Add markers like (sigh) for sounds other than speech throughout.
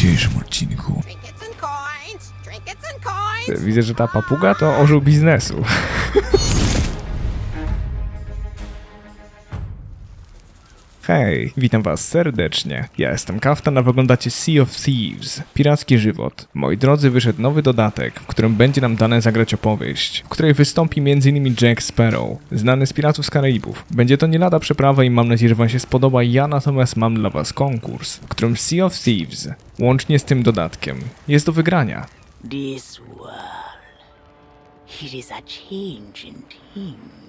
dzisiejszym odcinku. Widzę, że ta papuga to orzeł biznesu. (laughs) Hej, witam was serdecznie. Ja jestem Kaftan, a oglądacie Sea of Thieves, piracki żywot. Moi drodzy, wyszedł nowy dodatek, w którym będzie nam dane zagrać opowieść, w której wystąpi m.in. Jack Sparrow, znany z Piratów z Karaibów. Będzie to nie lada przeprawa i mam nadzieję, że wam się spodoba. Ja natomiast mam dla was konkurs, w którym Sea of Thieves, łącznie z tym dodatkiem, jest do wygrania. This world, it is a changing thing.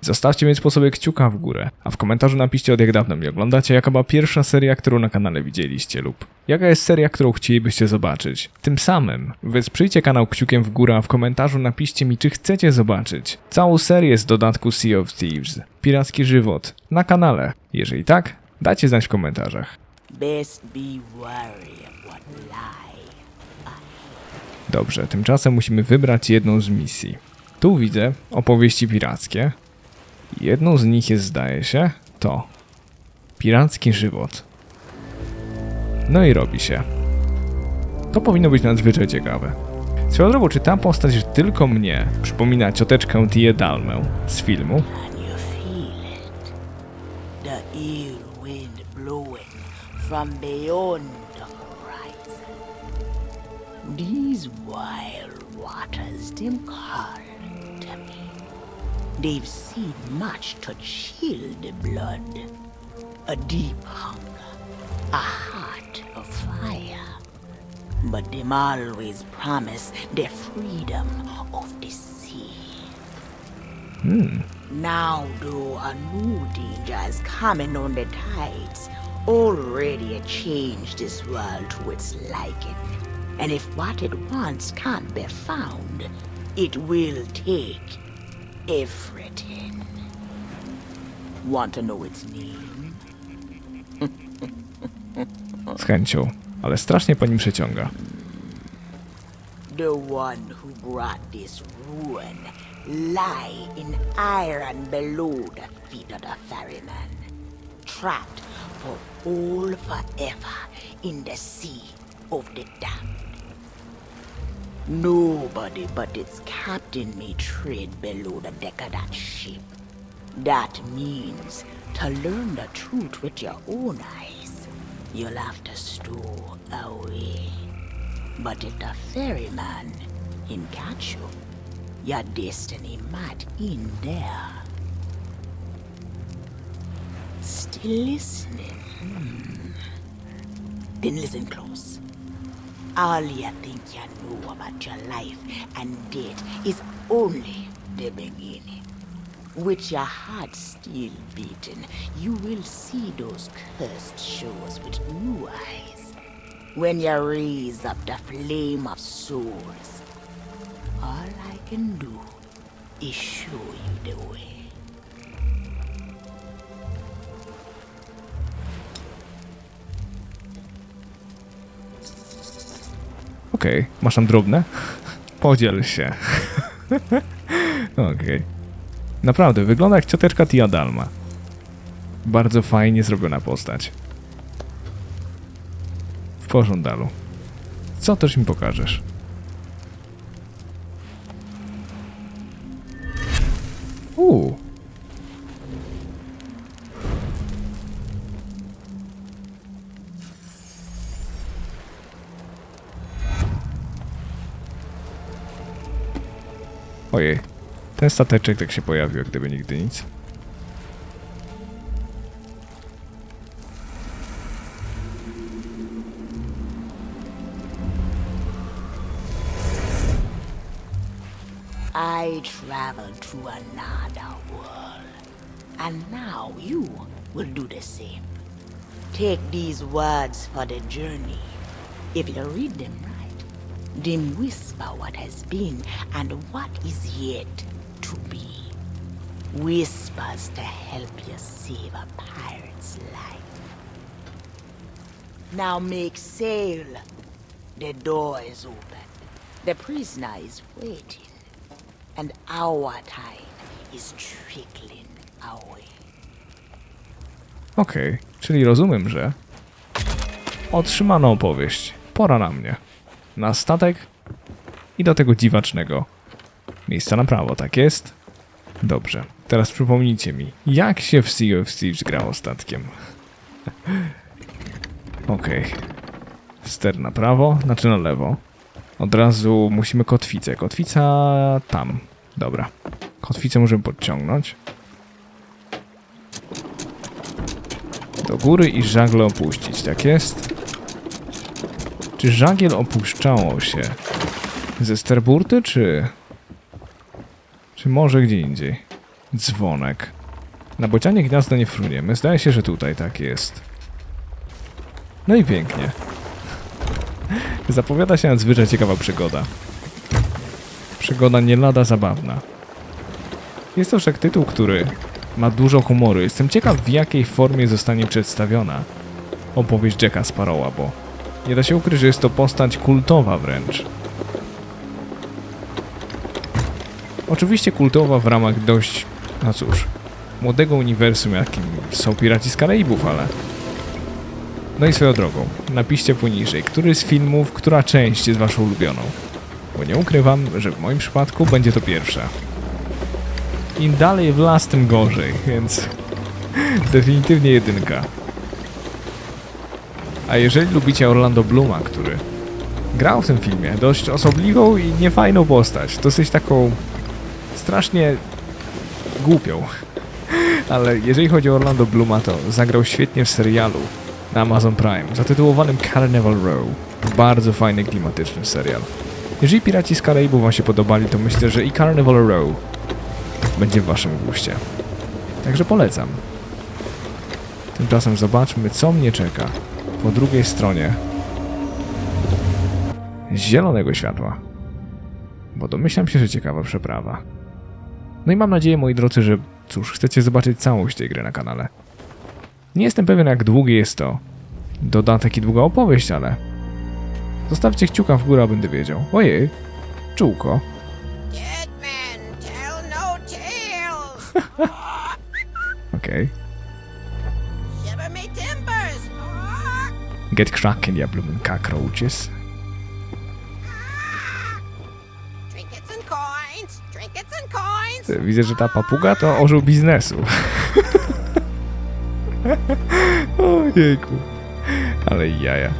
Zostawcie więc po sobie kciuka w górę, a w komentarzu napiszcie od jak dawno mnie oglądacie, jaka była pierwsza seria, którą na kanale widzieliście lub jaka jest seria, którą chcielibyście zobaczyć. Tym samym wesprzyjcie kanał kciukiem w górę, a w komentarzu napiszcie mi, czy chcecie zobaczyć całą serię z dodatku Sea of Thieves, Piracki Żywot, na kanale. Jeżeli tak, dajcie znać w komentarzach. Dobrze, tymczasem musimy wybrać jedną z misji. Tu widzę opowieści pirackie. Jedną z nich jest, zdaje się, to piracki żywot. No i robi się. To powinno być nadzwyczaj ciekawe. Swoją drogą, czy ta postać tylko mnie przypomina cioteczkę Tia Dalmę z filmu? From beyond the horizon. These wild waters, to me. They've seen much to chill the blood. A deep hunger, a heart of fire. But them always promise the freedom of the sea. Hmm. Now, though, a new danger is coming on the tides, already it changed this world to its liking. And if what it wants can't be found, it will take everything. Want to know its name? Z chęcią, ale strasznie po nim przeciąga. The one who brought this ruin lie in iron below the feet of the ferryman, trapped for all forever in the sea of the damned. Nobody but its captain may tread below the deck of that ship. That means to learn the truth with your own eyes, you'll have to stow away. But if the ferryman him catch you, your destiny might end there. Still listening? Hmm. Then listen close. All you think you know about your life and death is only the beginning. With your heart still beating, you will see those cursed shores with new eyes. When you raise up the flame of souls, all I can do is show you the way. Okej, masz tam drobne? Podziel się. Okej. Naprawdę, wygląda jak cioteczka Tia Dalma. Bardzo fajnie zrobiona postać. W pożądalu. Co też mi pokażesz? Uuu. Ojej. Ten stateczek tak się pojawił, gdyby nigdy nic. I traveled to another world, and now you will do the same. Take these words for the journey. If you read them then whisper what has been and what is yet to be. Whispers to help you save a pirate's life. Now make sail. The door is open. The prisoner is waiting. And our time is trickling away. Okej, czyli rozumiem, że... Otrzymano opowieść. Pora na mnie. Na statek i do tego dziwacznego miejsca na prawo, tak jest? Dobrze. Teraz przypomnijcie mi, jak się w Sea of Thieves grało statkiem. (laughs) Okej. Ster na prawo, znaczy na lewo. Od razu musimy kotwicę. Kotwica tam. Dobra. Kotwicę możemy podciągnąć. Do góry i żagle opuścić, tak jest? Czy żagiel opuszczało się ze sterburty, czy... Czy może gdzie indziej? Dzwonek. Na bocianie gniazdo nie fruniemy. Zdaje się, że tutaj tak jest. No i pięknie. (laughs) Zapowiada się nadzwyczaj ciekawa przygoda. Przygoda nie lada zabawna. Jest to wszak tytuł, który ma dużo humoru. Jestem ciekaw, w jakiej formie zostanie przedstawiona opowieść Jacka Sparrowa, bo nie da się ukryć, że jest to postać kultowa wręcz. Oczywiście kultowa w ramach dość, no cóż, młodego uniwersum, jakim są Piraci z Karaibów, ale... No i swoją drogą, napiszcie poniżej, który z filmów, która część jest waszą ulubioną. Bo nie ukrywam, że w moim przypadku będzie to pierwsza. Im dalej w las, tym gorzej, więc (laughs) definitywnie jedynka. A jeżeli lubicie Orlando Bluma, który grał w tym filmie dość osobliwą i niefajną postać, dosyć taką strasznie głupią. (laughs) Ale jeżeli chodzi o Orlando Bluma, to zagrał świetnie w serialu na Amazon Prime zatytułowanym Carnival Row. Bardzo fajny, klimatyczny serial. Jeżeli Piraci z Karaibów wam się podobali, to myślę, że i Carnival Row będzie w waszym guście. Także polecam. Tymczasem zobaczmy, co mnie czeka po drugiej stronie zielonego światła. Bo domyślam się, że ciekawa przeprawa. No i mam nadzieję, moi drodzy, że cóż, chcecie zobaczyć całość tej gry na kanale. Nie jestem pewien, jak długi jest to dodatek i długa opowieść, ale zostawcie kciuka w górę, będę wiedział. Ojej, czółko. No. (laughs) Okej. Shiver Get cracking, ya bloomin' cockroaches. Widzę, że ta papuga to orzeł biznesu. (laughs) Ojejku. Ale jaja.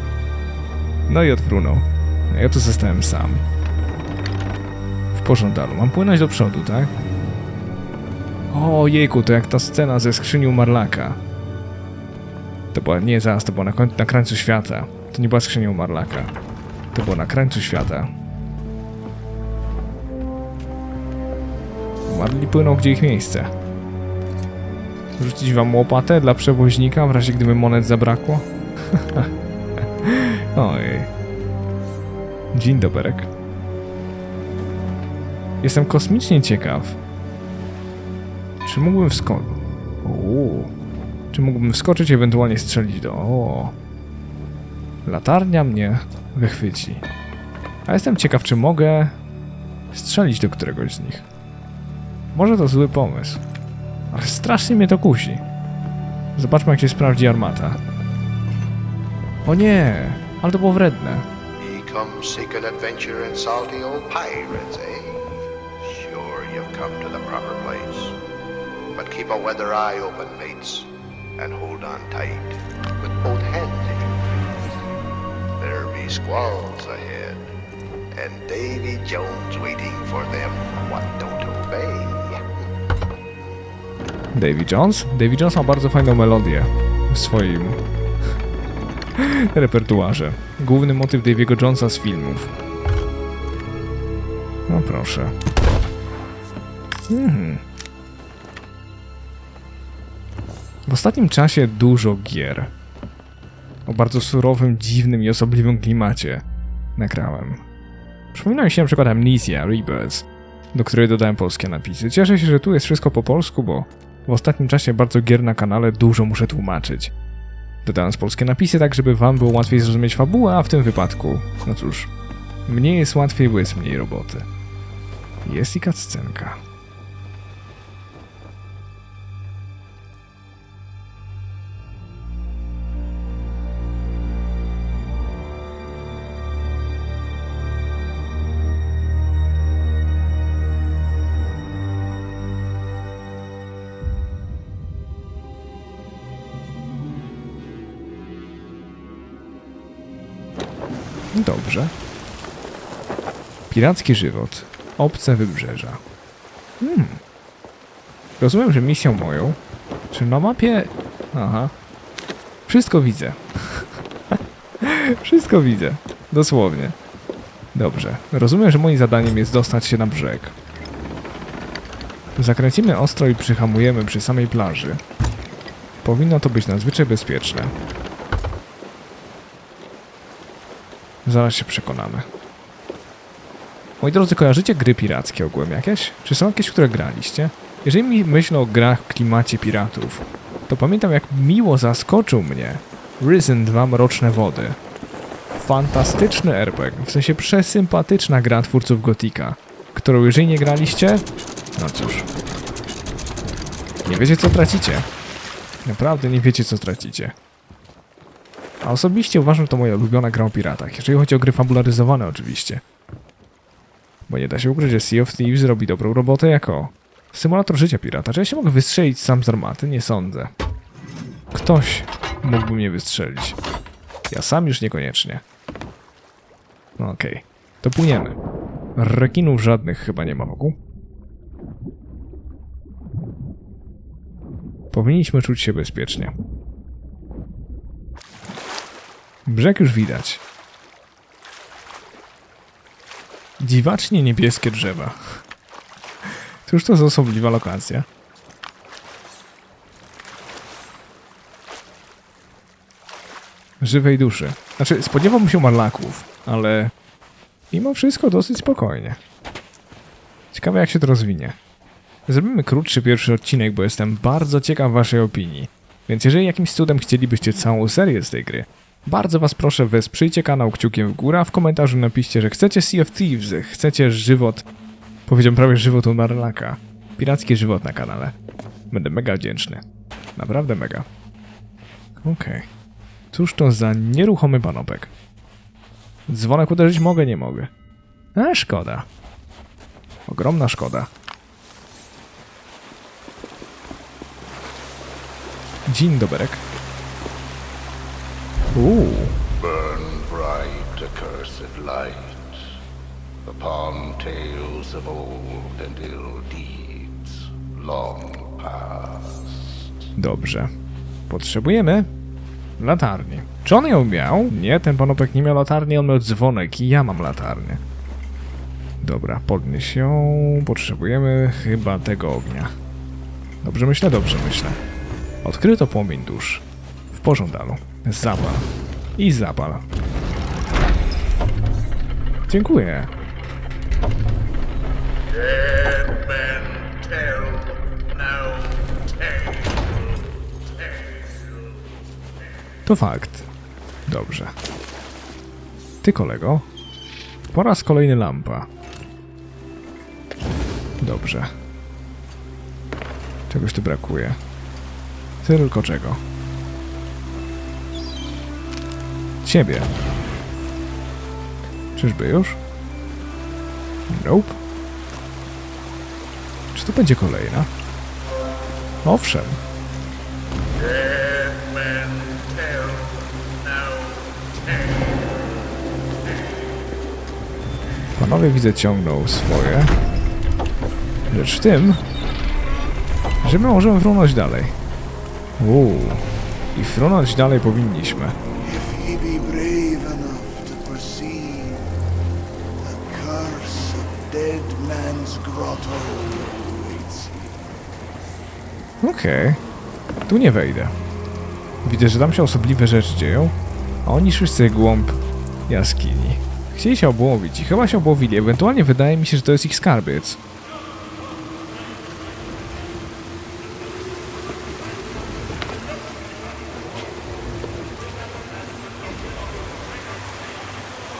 No i odfrunął. Ja tu zostałem sam. W pożądalu. Mam płynąć do przodu, tak? O jejku, to jak ta scena ze skrzyni u Marlaka. To była, nie zaraz, to była na, na krańcu świata. To nie była skrzynia u Marlaka. To było na krańcu świata. Marli płyną gdzie ich miejsce. Rzucić wam łopatę dla przewoźnika w razie gdyby monet zabrakło? (laughs) Ojej. Dzień doberek. Jestem kosmicznie ciekaw. Czy mógłbym wskoczyć? Czy mógłbym wskoczyć ewentualnie strzelić do... O. Latarnia mnie wychwyci. A jestem ciekaw, czy mogę strzelić do któregoś z nich. Może to zły pomysł. Ale strasznie mnie to kusi. Zobaczmy, jak się sprawdzi armata. O nie! Ale to było wredne. Eh? But keep a weather eye open, mates, and hold on tight with both hands if you please. There be squalls ahead, and Davy Jones waiting for them what don't obey. Davy Jones? Davy Jones ma bardzo fajną melodię w swoim repertuarze. Główny motyw Davy'ego Jonesa z filmów. No proszę. Mhm. Ostatnim czasie dużo gier o bardzo surowym, dziwnym i osobliwym klimacie nagrałem. Przypomina mi się na przykład Amnesia Rebirth, do której dodałem polskie napisy. Cieszę się, że tu jest wszystko po polsku, bo w ostatnim czasie bardzo gier na kanale dużo muszę tłumaczyć. Dodając polskie napisy tak, żeby wam było łatwiej zrozumieć fabułę, a w tym wypadku, no cóż, mnie jest łatwiej, bo jest mniej roboty. Jest i cutscenka. Dobrze. Piracki żywot. Obce wybrzeża. Hmm. Rozumiem, że misją moją. Czy na mapie. Aha. Wszystko widzę. (laughs) Wszystko widzę. Dosłownie. Dobrze. Rozumiem, że moim zadaniem jest dostać się na brzeg. Zakręcimy ostro i przyhamujemy przy samej plaży. Powinno to być nadzwyczaj bezpieczne. Zaraz się przekonamy. Moi drodzy, kojarzycie gry pirackie ogółem jakieś? Czy są jakieś, które graliście? Jeżeli mi myślę o grach w klimacie piratów, to pamiętam jak miło zaskoczył mnie Risen 2 Mroczne Wody. Fantastyczny RPG, w sensie przesympatyczna gra twórców Gotika, którą jeżeli nie graliście, no cóż. Nie wiecie co tracicie. Naprawdę nie wiecie co tracicie. A osobiście uważam, to moja ulubiona gra o piratach, jeżeli chodzi o gry fabularyzowane oczywiście. Bo nie da się ukryć, że Sea of Thieves robi dobrą robotę jako symulator życia pirata. Czy ja się mogę wystrzelić sam z armaty? Nie sądzę. Ktoś mógłby mnie wystrzelić. Ja sam już niekoniecznie. No okej, to płyniemy. Rekinów żadnych chyba nie ma wokół. Powinniśmy czuć się bezpiecznie. Brzeg już widać. Dziwacznie niebieskie drzewa. Cóż to za osobliwa lokacja? Żywej duszy. Znaczy, spodziewałbym się marlaków, ale mimo wszystko dosyć spokojnie. Ciekawe jak się to rozwinie. Zrobimy krótszy pierwszy odcinek, bo jestem bardzo ciekaw waszej opinii. Więc jeżeli jakimś cudem chcielibyście całą serię z tej gry, bardzo was proszę wesprzyjcie kanał kciukiem w górę, a w komentarzu napiszcie, że chcecie Sea of Thieves, chcecie żywot, powiedziałem prawie żywot u Marlaka, piracki żywot na kanale. Będę mega wdzięczny. Naprawdę mega. Okej. Cóż to za nieruchomy panopek? Dzwonek uderzyć mogę, nie mogę. A szkoda. Ogromna szkoda. Dzień doberek. Uuu, Burn bright accursed light upon tales of old and ill deeds long past. dobrze. Potrzebujemy latarni. Czy on ją miał? Nie, ten panopek nie miał latarni, on miał dzwonek i ja mam latarnię. Dobra, podnieś ją. Potrzebujemy chyba tego ognia. Dobrze myślę, dobrze myślę. Odkryto płomień dusz. W pożądalu. Zapal. I zapal. Dziękuję. To fakt. Dobrze. Ty, kolego. Po raz kolejny lampa. Dobrze. Czegoś tu brakuje. Tylko czego? Ciebie. Czyżby już? Nope. Czy to będzie kolejna? Owszem. No. Panowie widzę ciągną swoje. Rzecz w tym, że my możemy frunąć dalej. Uuu. I frunąć dalej powinniśmy. Be brave enough to proceed, the curse of Dead Man's Grotto awaits ye. Okej. Tu nie wejdę. Widzę, że tam się osobliwe rzeczy dzieją, a oni wszyscy głąb jaskini. Chcieli się obłowić i chyba się obłowili. Ewentualnie wydaje mi się, że to jest ich skarbiec.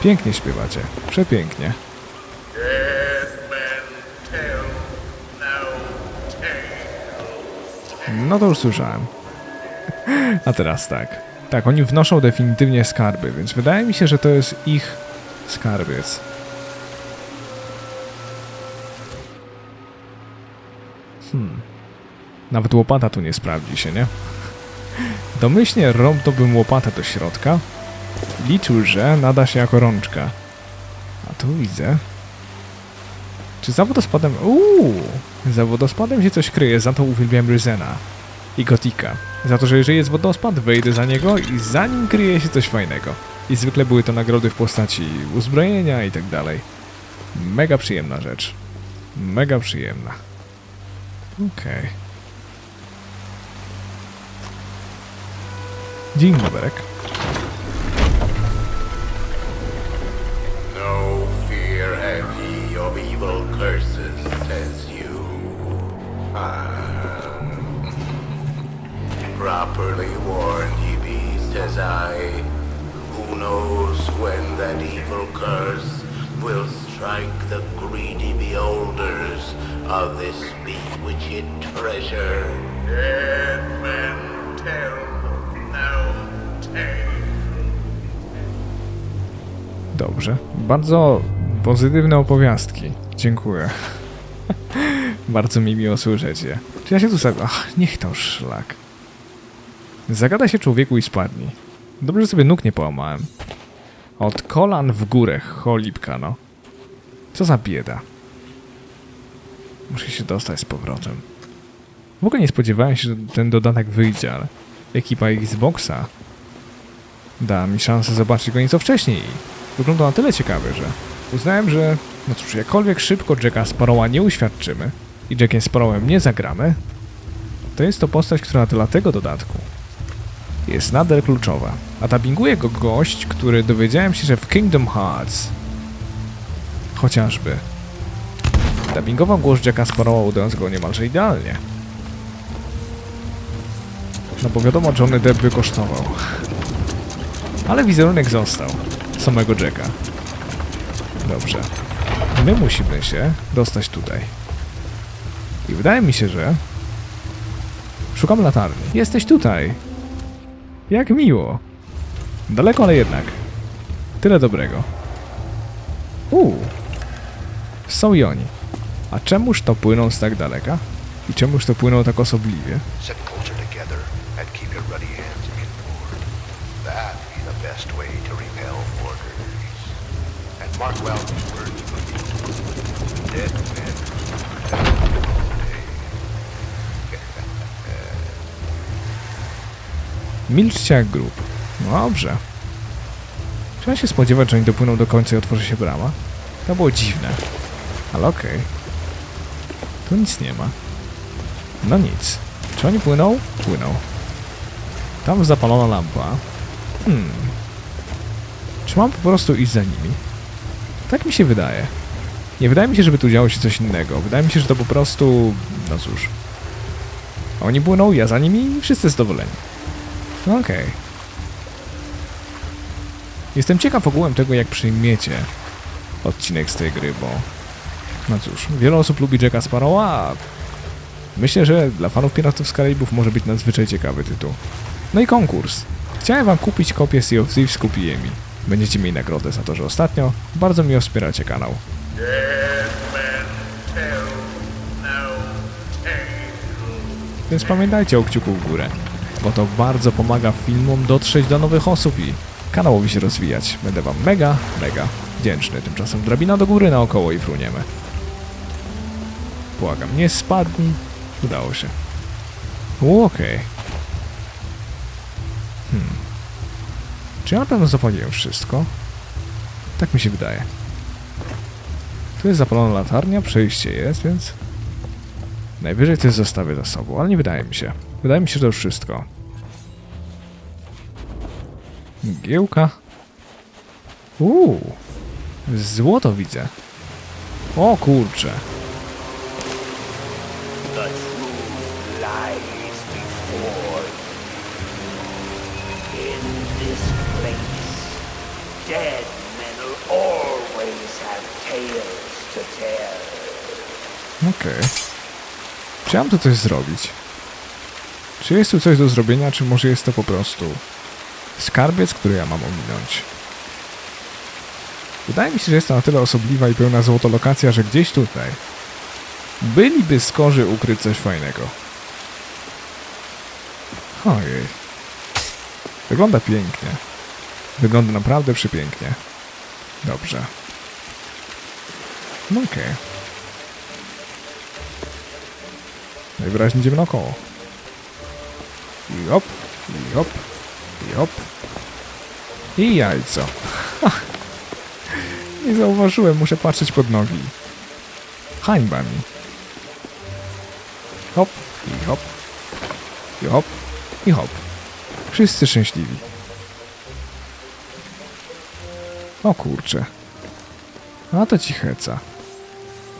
Pięknie śpiewacie. Przepięknie. No to już słyszałem. A teraz tak. Tak, oni wnoszą definitywnie skarby, więc wydaje mi się, że to jest ich skarbiec. Hmm. Nawet łopata tu nie sprawdzi się, nie? Domyślnie rąbnąłbym łopatę do środka Liczył, że nada się jako rączka. A tu widzę. Czy za wodospadem... Uuu! Za wodospadem się coś kryje, za to uwielbiam Ryzena i Gotika. Za to, że jeżeli jest wodospad, wejdę za niego i za nim kryje się coś fajnego. I zwykle były to nagrody w postaci uzbrojenia i tak dalej. Mega przyjemna rzecz. Mega przyjemna. Okej. Dzień dobry. Properly warned ye be, says I. Who knows when that evil curse will strike the greedy beholders of this bewitched treasure? Dead men tell no tale. Dobrze. Bardzo pozytywne opowiastki. Dziękuję. (laughs) Bardzo mi miło słyszeć je. Czy ja się tu sobie... Ach, niech to szlak. Zagada się człowieku i spadnij. Dobrze że sobie nóg nie połamałem. Od kolan w górę, cholipka no. Co za bieda. Muszę się dostać z powrotem. W ogóle nie spodziewałem się, że ten dodatek wyjdzie, ale ekipa Xboxa da mi szansę zobaczyć go nieco wcześniej. Wygląda na tyle ciekawy, że uznałem, że no cóż, jakkolwiek szybko Jacka Sparrowa nie uświadczymy i Jackiem Sparrowem nie zagramy, to jest to postać, która dla tego dodatku jest nader kluczowa. A dubbinguje go gość, który dowiedziałem się, że w Kingdom Hearts chociażby dubbingował głos Jacka Sparrowa, udając go niemalże idealnie. No bo wiadomo, Johnny Depp by kosztował. Ale wizerunek został. Samego Jacka. Dobrze. My musimy się dostać tutaj. I wydaje mi się, że... Szukam latarni. Jesteś tutaj. Jak miło. Daleko, ale jednak. Tyle dobrego. Uuu. Są i oni. A czemuż to płyną z tak daleka? I czemuż to płyną tak osobliwie? Mark well these words. Dead men Milczcie jak grób. Dobrze. Trzeba się spodziewać, że oni dopłyną do końca i otworzy się brama. To było dziwne. Ale okej. Tu nic nie ma. No nic. Czy oni płyną? Płyną. Tam zapalona lampa. Hmm. Czy mam po prostu iść za nimi? Tak mi się wydaje. Nie wydaje mi się, żeby tu działo się coś innego. Wydaje mi się, że to po prostu... No cóż. Oni płyną, ja za nimi i wszyscy zadowoleni. No Okej. Jestem ciekaw ogółem tego, jak przyjmiecie odcinek z tej gry, bo... No cóż, wiele osób lubi Jacka Sparrowa, a myślę, że dla fanów Piratów z Karaibów może być nadzwyczaj ciekawy tytuł. No i konkurs. Chciałem wam kupić kopię Sea of Thieves, kupiłem mi. Będziecie mieli nagrodę za to, że ostatnio bardzo mi wspieracie kanał. Więc pamiętajcie o kciuku w górę, bo to bardzo pomaga filmom dotrzeć do nowych osób i kanałowi się rozwijać. Będę wam mega, mega wdzięczny. Tymczasem drabina do góry naokoło i fruniemy. Błagam, nie spadnij. Udało się. Okej. Hmm. Czy ja na pewno zapaliłem wszystko? Tak mi się wydaje. Tu jest zapalona latarnia, przejście jest, więc... Najwyżej coś zostawię za sobą, ale nie wydaje mi się. Wydaje mi się, że to już wszystko. Giełka. Uuu. Złoto widzę. O kurcze. To. Okej. Ja mam tu coś zrobić? Czy jest tu coś do zrobienia, czy może jest to po prostu skarbiec, który ja mam ominąć? Wydaje mi się, że jest to na tyle osobliwa i pełna złotolokacja, że gdzieś tutaj byliby skorzy ukryć coś fajnego. Ojej. Wygląda pięknie. Wygląda naprawdę przepięknie. Dobrze. No okej. Najwyraźniej idziemy naokoło. I hop, i hop, i hop. I jajco. Nie zauważyłem, muszę patrzeć pod nogi. Hańba mi. Hop, i hop, i hop, i hop. Wszyscy szczęśliwi. O kurczę. A to ci heca.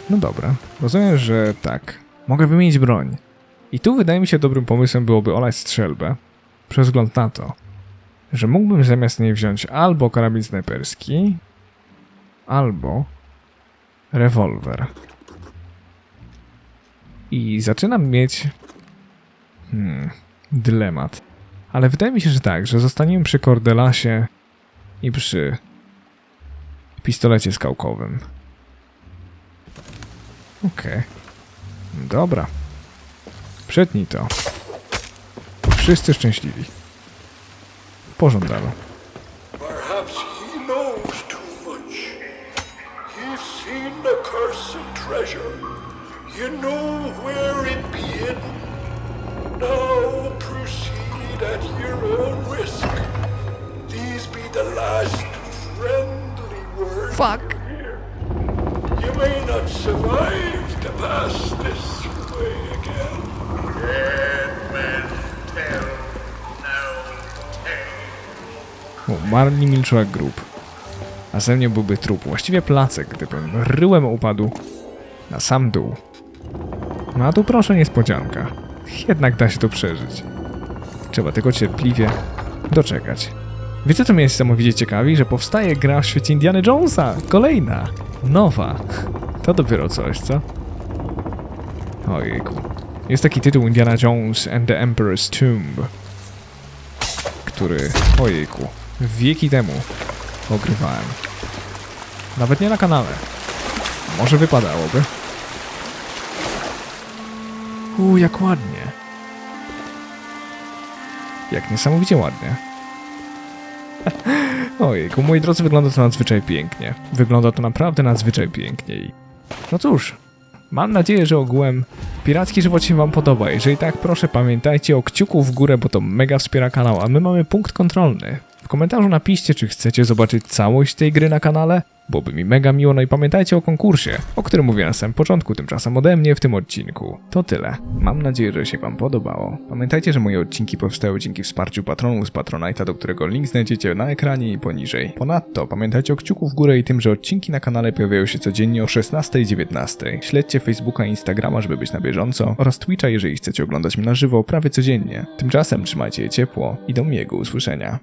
No dobra, rozumiem, że tak. Mogę wymienić broń. I tu wydaje mi się dobrym pomysłem byłoby olać strzelbę, przez wzgląd na to, że mógłbym zamiast niej wziąć albo karabin snajperski, albo rewolwer. I zaczynam mieć. Hmm, dylemat. Ale wydaje mi się, że tak, że zostaniemy przy Cordelasie i przy pistolecie skałkowym. Okej. Dobra. Przetnij to. Wszyscy szczęśliwi. W pożądaniu. Perhaps he knows too much. He's seen the cursed treasure. You know where it be hidden. Now proceed at your own risk. These be the last friendly words Fuck. You may not survive to pass this way again. Dead men tell no tale. Umarli milczą jak grób. A ze mnie byłby trup, właściwie placek, gdybym ryłem upadł na sam dół. No a tu proszę niespodzianka. Jednak da się to przeżyć. Trzeba tylko cierpliwie doczekać. Wiecie co mnie niesamowicie ciekawi? Że powstaje gra w świecie Indiana Jonesa. Kolejna. Nowa. To dopiero coś, co? Ojejku. Jest taki tytuł Indiana Jones and the Emperor's Tomb który, ojejku, wieki temu ogrywałem. Nawet nie na kanale. Może wypadałoby. Uuu, jak ładnie. Jak niesamowicie ładnie. (laughs) Ojejku, moi drodzy, wygląda to nadzwyczaj pięknie. Wygląda to naprawdę nadzwyczaj pięknie. No cóż, mam nadzieję, że ogółem piracki żywot się wam podoba. Jeżeli tak, proszę pamiętajcie o kciuku w górę, bo to mega wspiera kanał, a my mamy punkt kontrolny. W komentarzu napiszcie, czy chcecie zobaczyć całość tej gry na kanale. Byłoby mi mega miło, no i pamiętajcie o konkursie, o którym mówiłem na samym początku, tymczasem ode mnie w tym odcinku. To tyle. Mam nadzieję, że się wam podobało. Pamiętajcie, że moje odcinki powstały dzięki wsparciu patronów z Patronite'a, do którego link znajdziecie na ekranie i poniżej. Ponadto pamiętajcie o kciuku w górę i tym, że odcinki na kanale pojawiają się codziennie o 16 i 19. Śledźcie Facebooka i Instagrama, żeby być na bieżąco oraz Twitcha, jeżeli chcecie oglądać mnie na żywo prawie codziennie. Tymczasem trzymajcie je ciepło i do miłego usłyszenia.